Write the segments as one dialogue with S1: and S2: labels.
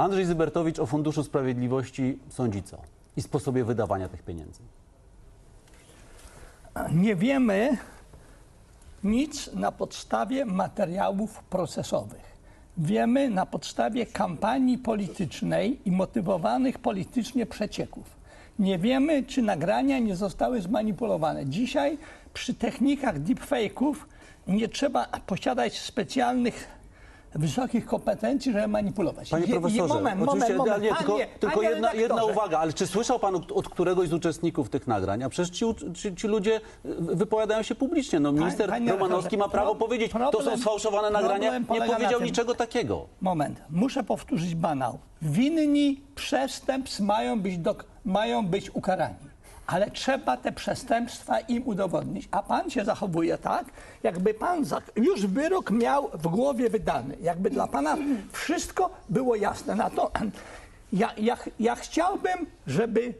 S1: Andrzej Zybertowicz o Funduszu Sprawiedliwości sądzi co? I sposobie wydawania tych pieniędzy.
S2: Nie wiemy nic na podstawie materiałów procesowych. Wiemy na podstawie kampanii politycznej i motywowanych politycznie przecieków. Nie wiemy, czy nagrania nie zostały zmanipulowane. Dzisiaj przy technikach deepfake'ów nie trzeba posiadać specjalnych wysokich kompetencji, żeby manipulować.
S1: Panie
S2: Je- je-
S1: profesorze,
S2: moment,
S1: oczywiście,
S2: moment,
S1: tylko,
S2: Panie-
S1: tylko
S2: panie
S1: jedna, jedna
S2: redaktorze.
S1: uwaga, ale czy słyszał pan od, od któregoś z uczestników tych nagrań? A przecież ci, u- ci, ci ludzie y, wypowiadają się publicznie. No, minister
S2: panie
S1: Romanowski ma
S2: redaktorze,
S1: prawo
S2: pro-
S1: powiedzieć, to są
S2: problem-
S1: sfałszowane nagrania.
S2: problem
S1: Nie
S2: polega na
S1: powiedział
S2: tym-
S1: niczego takiego.
S2: Moment, muszę powtórzyć banał. Winni przestępstw mają być, dok- mają być ukarani. Ale trzeba te przestępstwa im udowodnić. A pan się zachowuje tak, jakby pan już wyrok miał w głowie wydany. Jakby dla pana wszystko było jasne. Na to ja, ja, ja chciałbym, żeby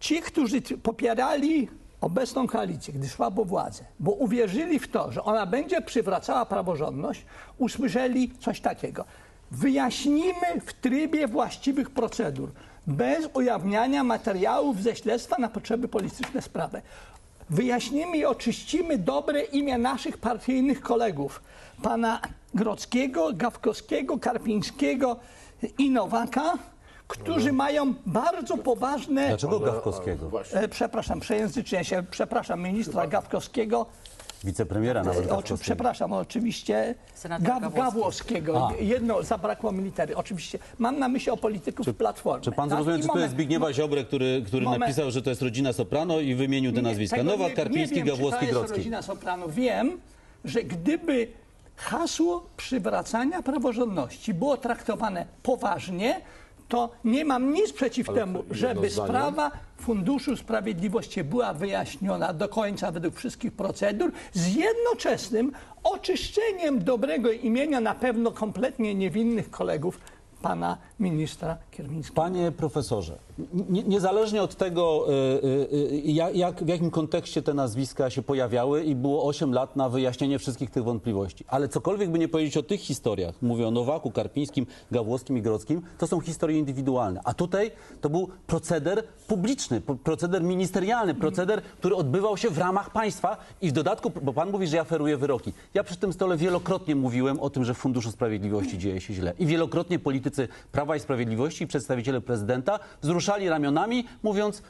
S2: ci, którzy popierali obecną koalicję, gdy szła po władzę, bo uwierzyli w to, że ona będzie przywracała praworządność, usłyszeli coś takiego. Wyjaśnimy w trybie właściwych procedur, bez ujawniania materiałów ze śledztwa na potrzeby polityczne sprawy. Wyjaśnimy i oczyścimy dobre imię naszych partyjnych kolegów, pana Grodzkiego, Gawkowskiego, Karpińskiego i Nowaka, którzy mają bardzo poważne
S1: Dlaczego Gawkowskiego?
S2: E, przepraszam, przejęzyczę się, przepraszam, ministra Gawkowskiego,
S1: Wicepremiera nawet
S2: oczy,
S1: Gawkowskiego.
S2: przepraszam, oczywiście Gaw,
S3: Gawłowski.
S2: Gawłowskiego.
S1: A.
S2: Jedno zabrakło mi litery, oczywiście. Mam na myśli o polityków Platformy.
S1: Czy pan
S2: tak?
S1: zrozumiał,
S2: I
S1: czy to jest Zbigniewa Ziobrę, który, który
S2: Moment.
S1: napisał, że to jest rodzina Soprano i wymienił te nazwiska? Nowak,
S2: nie-
S1: Karpiński,
S2: nie wiem,
S1: Gawłowski,
S2: czy to jest
S1: Grodzki.
S2: rodzina Soprano. Wiem, że gdyby hasło przywracania praworządności było traktowane poważnie, to nie mam nic przeciw temu,
S4: jedno
S2: żeby
S4: zdanie?
S2: sprawa Funduszu Sprawiedliwości była wyjaśniona do końca według wszystkich procedur z jednoczesnym oczyszczeniem dobrego imienia na pewno kompletnie niewinnych kolegów pana ministra Kierwińskiego.
S1: Panie profesorze, nie, niezależnie od tego, y, y, y, jak, w jakim kontekście te nazwiska się pojawiały i było 8 lat na wyjaśnienie wszystkich tych wątpliwości, ale cokolwiek by nie powiedzieć o tych historiach, mówię o Nowaku, Karpińskim, Gawłowskim i Grodzkim, to są historie indywidualne. A tutaj to był proceder publiczny, proceder ministerialny, proceder, który odbywał się w ramach państwa i w dodatku, bo pan mówi, że ja feruję wyroki. Ja przy tym stole wielokrotnie mówiłem o tym, że w Funduszu Sprawiedliwości dzieje się źle. I wielokrotnie politycy Prawa i Sprawiedliwości i przedstawiciele prezydenta wzruszali ramionami, mówiąc,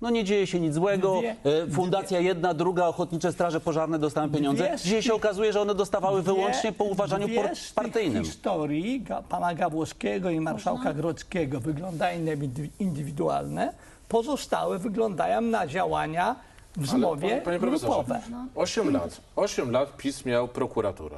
S1: no nie dzieje się nic złego,
S2: Dwie-
S1: e, fundacja jedna, druga, ochotnicze straże pożarne dostają pieniądze.
S2: Dwie
S1: Dzisiaj się okazuje, że one dostawały wyłącznie po uważaniu
S2: dwie
S1: partyjnym.
S2: historii pana Gawłowskiego i marszałka Grodzkiego wyglądają indywi- indywidualne, pozostałe wyglądają na działania w zmowie
S4: panie, panie profesorze,
S2: grupowe.
S4: 8 lat. 8 lat PiS miał prokuraturę.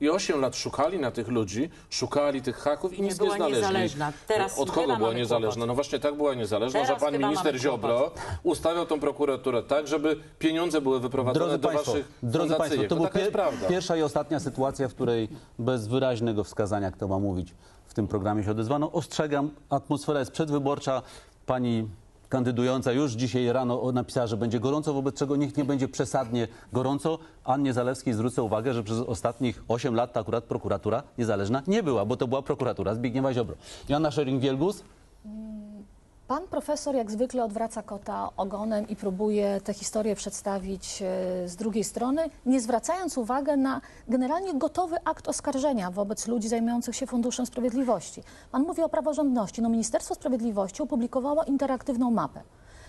S4: I 8 lat szukali na tych ludzi, szukali tych haków i
S3: Nie
S4: nic nie
S3: była
S4: znaleźli.
S3: niezależna. Teraz
S4: Od kogo była
S3: mamy
S4: niezależna?
S3: kłopot.
S4: No właśnie tak była niezależna,
S3: Teraz
S4: że pan
S3: chyba
S4: minister
S3: mamy
S4: Ziobro ustawiał tą prokuraturę tak, żeby pieniądze były wyprowadzone
S1: Drodzy
S4: do
S1: Państwo,
S4: waszych
S1: drodzy Państwo,
S4: fundacyjek.
S1: to
S4: To
S1: była
S4: taka jest prawda.
S1: pierwsza i ostatnia sytuacja, w której bez wyraźnego wskazania, kto ma mówić, w tym programie się odezwano. Ostrzegam, atmosfera jest przedwyborcza. Pani kandydująca już dzisiaj rano napisała, że będzie gorąco, wobec czego niech nie będzie przesadnie gorąco. Annie Zalewskiej zwrócę uwagę, że przez ostatnich 8 lat ta akurat prokuratura niezależna nie była, bo to była prokuratura Zbigniewa Ziobro. Joanna Schering-Wielgus,
S5: Pan profesor jak zwykle odwraca kota ogonem i próbuje tę historię przedstawić e, z drugiej strony, nie zwracając uwagi na generalnie gotowy akt oskarżenia wobec ludzi zajmujących się Funduszem Sprawiedliwości. Pan mówi o praworządności. No, Ministerstwo Sprawiedliwości opublikowało interaktywną mapę.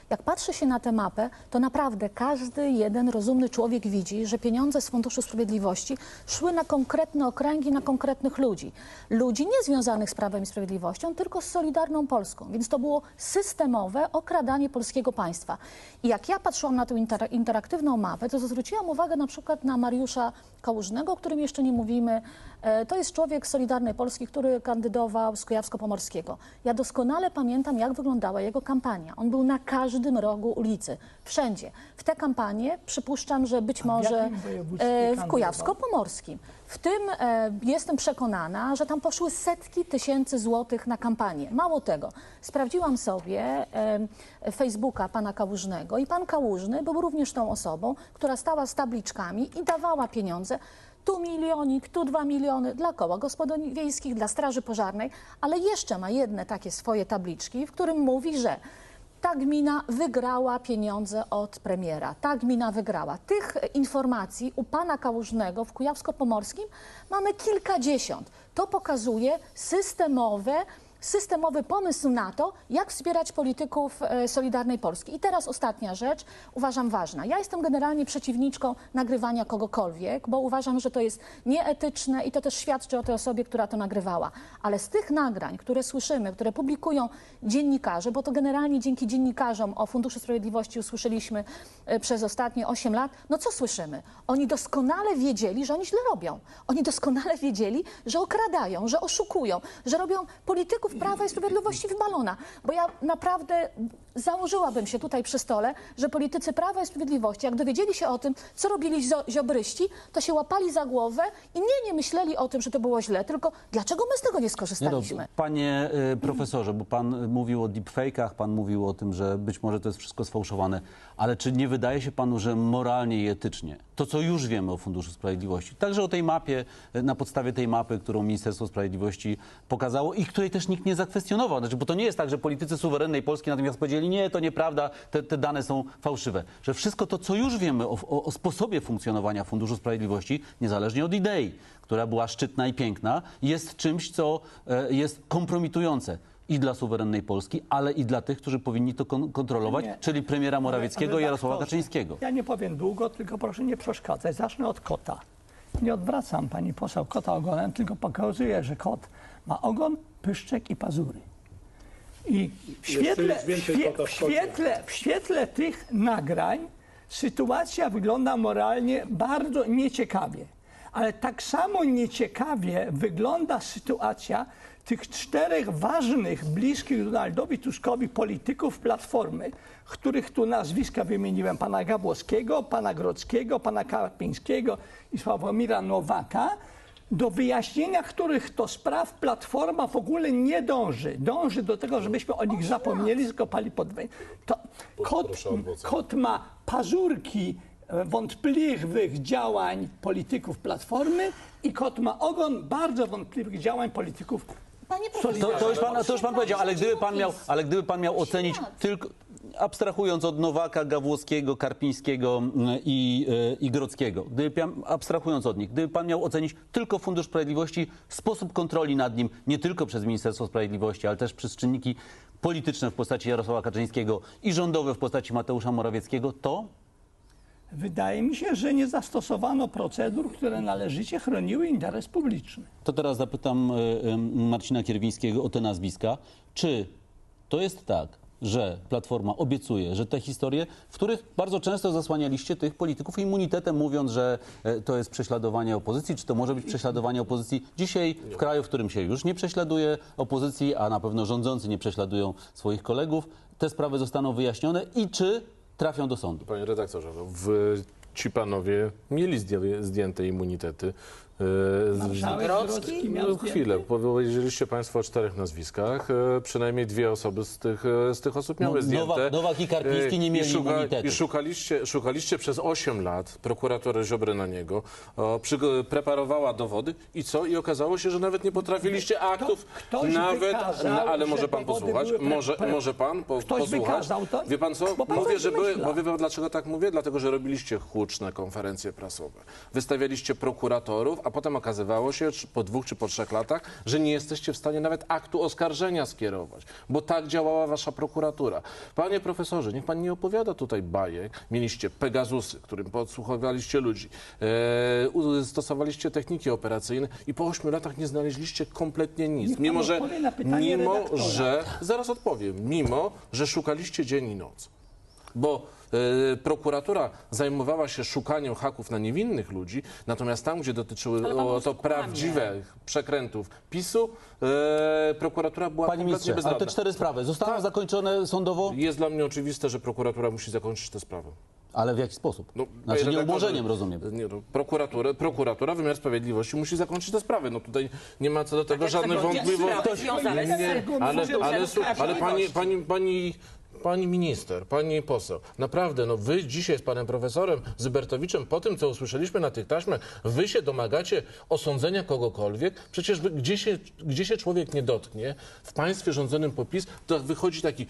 S5: Jak patrzy się na tę mapę, to naprawdę każdy jeden rozumny człowiek widzi, że pieniądze z Funduszu Sprawiedliwości szły na konkretne okręgi, na konkretnych ludzi. Ludzi nie związanych z Prawem i Sprawiedliwością, tylko z Solidarną Polską. Więc to było systemowe okradanie polskiego państwa. I jak ja patrzyłam na tę inter interaktywną mapę, to zwróciłam uwagę na przykład na Mariusza Kałużnego, o którym jeszcze nie mówimy. E, To jest człowiek Solidarnej Polski, który kandydował z Kujawsko-Pomorskiego. Ja doskonale pamiętam, jak wyglądała jego kampania. On był na każdym rogu ulicy, wszędzie. W tę kampanię przypuszczam, że być może e, w? Kujawsko-Pomorskim. W tym e, jestem przekonana, że tam poszły setki tysięcy złotych na kampanię. Mało tego, sprawdziłam sobie e, Facebooka pana Kałużnego i pan Kałużny był również tą osobą, która stała z tabliczkami i dawała pieniądze. tu milionik, tu dwa miliony dla koła gospodyń wiejskich, dla straży pożarnej, ale jeszcze ma jedne takie swoje tabliczki, w którym mówi, że ta gmina wygrała pieniądze od premiera. Ta gmina wygrała. Tych informacji u pana Kałużnego w Kujawsko-Pomorskim mamy kilkadziesiąt. To pokazuje systemowe systemowy pomysł na to, jak wspierać polityków e, Solidarnej Polski. I teraz ostatnia rzecz, uważam ważna. Ja jestem generalnie przeciwniczką nagrywania kogokolwiek, bo uważam, że to jest nieetyczne i to też świadczy o tej osobie, która to nagrywała. Ale z tych nagrań, które słyszymy, które publikują dziennikarze, bo to generalnie dzięki dziennikarzom o Funduszu Sprawiedliwości usłyszeliśmy e, przez ostatnie 8 lat, no co słyszymy? Oni doskonale wiedzieli, że oni źle robią. Oni doskonale wiedzieli, że okradają, że oszukują, że robią polityków Prawa i Sprawiedliwości w balona. Bo ja naprawdę założyłabym się tutaj przy stole, że politycy Prawa i Sprawiedliwości, jak dowiedzieli się o tym, co robili ziobryści, to się łapali za głowę i nie, nie myśleli o tym, że to było źle, tylko dlaczego my z tego nie
S1: Nie no,
S5: skorzystaliśmy?
S1: panie y, profesorze, bo pan mówił o deepfake'ach, pan mówił o tym, że być może to jest wszystko sfałszowane, ale czy nie wydaje się panu, że moralnie i etycznie to, co już wiemy o Funduszu Sprawiedliwości, także o tej mapie, y, na podstawie tej mapy, którą Ministerstwo Sprawiedliwości pokazało i której też nikt nie zakwestionował, znaczy, bo to nie jest tak, że politycy suwerennej Polski natomiast powiedzieli, nie, to nieprawda, te, te dane są fałszywe, że wszystko to, co już wiemy o, o, o sposobie funkcjonowania Funduszu Sprawiedliwości, niezależnie od idei, która była szczytna i piękna, jest czymś, co e, jest kompromitujące i dla suwerennej Polski, ale i dla tych, którzy powinni to kon- kontrolować,
S2: Nie.
S1: czyli premiera Morawieckiego i Jarosława
S2: Redaktorze,
S1: Kaczyńskiego.
S2: Ja nie powiem długo, tylko proszę nie przeszkadzać. Zacznę od kota. Nie odwracam pani poseł kota ogonem, tylko pokazuję, że kot ma ogon, pyszczek i pazury. I w świetle, w, świe- świetle, w świetle tych nagrań sytuacja wygląda moralnie bardzo nieciekawie. Ale tak samo nieciekawie wygląda sytuacja tych czterech ważnych, bliskich Donaldowi Tuskowi polityków Platformy, których tu nazwiska wymieniłem, pana Gabłowskiego, pana Grodzkiego, pana Karpińskiego i Sławomira Nowaka, do wyjaśnienia których to spraw Platforma w ogóle nie dąży. Dąży do tego, żebyśmy o nich zapomnieli, skopali pod wę- to kot, kot ma pazurki e, wątpliwych działań polityków Platformy i kot ma ogon bardzo wątpliwych działań polityków
S5: Panie
S1: To, to, już pan, to już pan powiedział, ale gdyby pan miał, ale gdyby pan miał ocenić tylko, abstrahując od Nowaka, Gawłowskiego, Karpińskiego mm, i, e, i Grodzkiego, gdyby abstrahując od nich, gdyby pan miał ocenić tylko Fundusz Sprawiedliwości, sposób kontroli nad nim, nie tylko przez Ministerstwo Sprawiedliwości, ale też przez czynniki polityczne w postaci Jarosława Kaczyńskiego i rządowe w postaci Mateusza Morawieckiego, to
S2: Wydaje mi się, że nie zastosowano procedur, które należycie chroniły interes publiczny.
S1: To teraz zapytam y, y, Marcina Kierwińskiego o te nazwiska. Czy to jest tak, że Platforma obiecuje, że te historie, w których bardzo często zasłanialiście tych polityków immunitetem, mówiąc, że e, to jest prześladowanie opozycji, czy to może być prześladowanie opozycji dzisiaj w kraju, w którym się już nie prześladuje opozycji, a na pewno rządzący nie prześladują swoich kolegów, te sprawy zostaną wyjaśnione i czy trafią do sądu?
S4: Panie redaktorze, no, w, ci panowie mieli zdję- zdjęte immunitety.
S2: Marszałek
S5: Grodzki?
S2: Miał
S4: No, chwilę, powiedzieliście Państwo o czterech nazwiskach. E, przynajmniej dwie osoby z tych, e, z tych osób miały
S1: No,
S4: zdjęte.
S1: Nowak- Nowak i Karpiński nie mieli immunitetu.
S4: I szukaliście, szukaliście przez 8 lat prokuratory Ziobry na niego. O, przygo- preparowała dowody i co? I okazało się, że nawet nie potrafiliście aktów.
S2: ktoś
S4: nawet,
S2: wykazał,
S4: no, ale
S2: że
S4: może Pan
S2: dowody
S4: posłuchać.
S2: były pre-
S4: Może,
S2: pre-
S4: może Pan po,
S2: Ktoś
S4: posłuchać.
S2: wykazał to?
S4: Wie Pan co?
S2: Bo pan
S4: Mówię,
S2: coś
S4: że były,
S2: wymyśla.
S4: bo wie pan dlaczego tak mówię? Dlatego, że robiliście huczne konferencje prasowe. Wystawialiście prokuratorów, a potem okazywało się po dwóch czy po trzech latach, że nie jesteście w stanie nawet aktu oskarżenia skierować, bo tak działała wasza prokuratura. Panie profesorze, niech pan nie opowiada tutaj bajek. Mieliście Pegazusy, którym podsłuchowaliście ludzi, e, stosowaliście techniki operacyjne i po ośmiu latach nie znaleźliście kompletnie nic.
S2: Niech
S4: Mimo, że, mimo,
S2: redaktora.
S4: że, zaraz odpowiem, mimo, że szukaliście dzień i noc. Bo e, prokuratura zajmowała się szukaniem haków na niewinnych ludzi, natomiast tam, gdzie dotyczyły
S5: Ale pan
S4: o, to prawdziwych przekrętów PiSu, e, prokuratura była
S1: Panie
S4: kompletnie
S1: ministrze, ale
S4: bezradna.
S1: te cztery sprawy zostaną
S4: Tak.
S1: zakończone sądowo?
S4: Jest dla mnie oczywiste, że prokuratura musi zakończyć tę sprawę.
S1: Ale w jaki sposób?
S4: No,
S1: znaczy
S4: panie
S1: nie
S4: redaktorze,
S1: umorzeniem, rozumiem.
S4: Nie, no, prokuratura, prokuratura, wymiar sprawiedliwości musi zakończyć tę sprawę. No tutaj nie ma co do tego żadnych wątpliwości.
S3: sprawy związane z
S4: Nie, ale, ale, słuch- ale
S3: Sprawiedliwości.
S4: pani, pani, pani Pani minister, pani poseł, naprawdę, no wy dzisiaj z panem profesorem Zybertowiczem, po tym, co usłyszeliśmy na tych taśmach, wy się domagacie osądzenia kogokolwiek? Przecież wy, gdzie, się, gdzie się człowiek nie dotknie, w państwie rządzonym po PiS, to wychodzi taki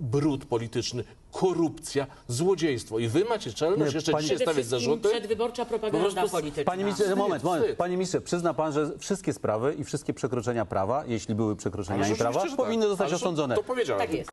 S4: brud polityczny, korupcja, złodziejstwo. I wy macie czelność
S1: Nie,
S4: jeszcze
S1: pani-
S4: dzisiaj
S3: Przede
S4: stawiać
S3: wszystkim
S4: zarzuty?
S3: przedwyborcza propaganda
S4: Po prostu-
S3: polityczna.
S1: Panie ministrze, moment, moment.
S4: wstyd.
S1: Panie ministrze, przyzna pan, że wszystkie sprawy i wszystkie przekroczenia prawa, jeśli były przekroczeniami
S4: Ależ
S1: prawa,
S4: oczywiście, że tak.
S1: powinny zostać
S4: Ależ
S1: osądzone.
S4: To powiedziałem.
S3: Tak jest.